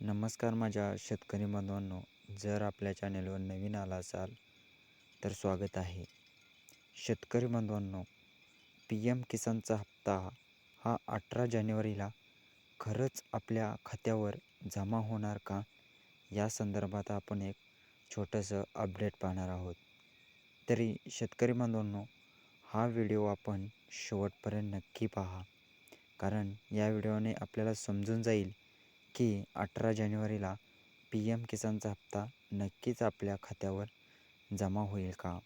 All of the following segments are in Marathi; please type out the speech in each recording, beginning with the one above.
नमस्कार माझ्या शेतकरी बांधवांनो जर आपल्या चॅनेलवर नवीन आला असाल तर स्वागत आहे. शेतकरी बांधवांनो पी एम किसानचा हप्ता हा अठरा जानेवारीला खरंच आपल्या खात्यावर जमा होणार का? या संदर्भात आपण एक छोटंसं अपडेट पाहणार आहोत. तरी शेतकरी बांधवांनो हा व्हिडिओ आपण शेवटपर्यंत नक्की पहा. कारण या व्हिडिओने आपल्याला समजून जाईल की अठरा जानेवारीला पी एम किसानचा हप्ता नक्कीच आपल्या खात्यावर जमा होईल का?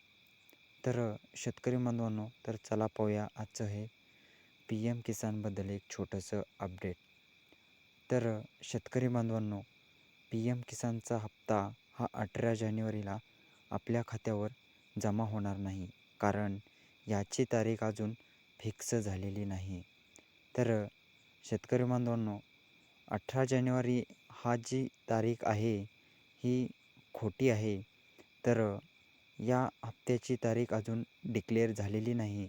तर शेतकरी बांधवांनो तर चला पाहूया आजचं हे पी एम किसानबद्दल एक छोटंसं अपडेट. तर शेतकरी बांधवांनो पी एम किसानचा हप्ता हा अठरा जानेवारीला आपल्या खात्यावर जमा होणार नाही कारण याची तारीख अजून फिक्स झालेली नाही. तर शेतकरी बांधवांनो अठरा जानेवारी हा जी तारीख आहे ही खोटी आहे. तर या हप्त्याची तारीख अजून डिक्लेअर झालेली नाही.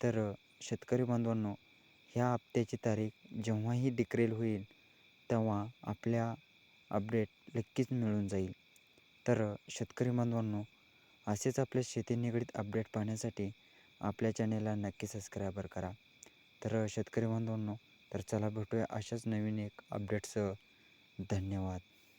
तर शेतकरी बांधवांनो ह्या हप्त्याची तारीख जेव्हाही डिक्लेअर होईल तेव्हा आपल्या अपडेट नक्कीच मिळून जाईल. तर शेतकरी बांधवांनो असेच आपल्या शेती निगडीत अपडेट पाहण्यासाठी आपल्या चॅनेलला नक्की सबस्क्रायबर करा. तर शेतकरी बांधवांनो तर चला भेटूया अशाच नवीन एक अपडेटसह धन्यवाद.